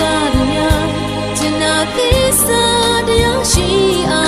တာများကျနာသစ္စာတရားရှိအာ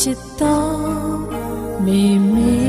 ချစ်တော်မေမေ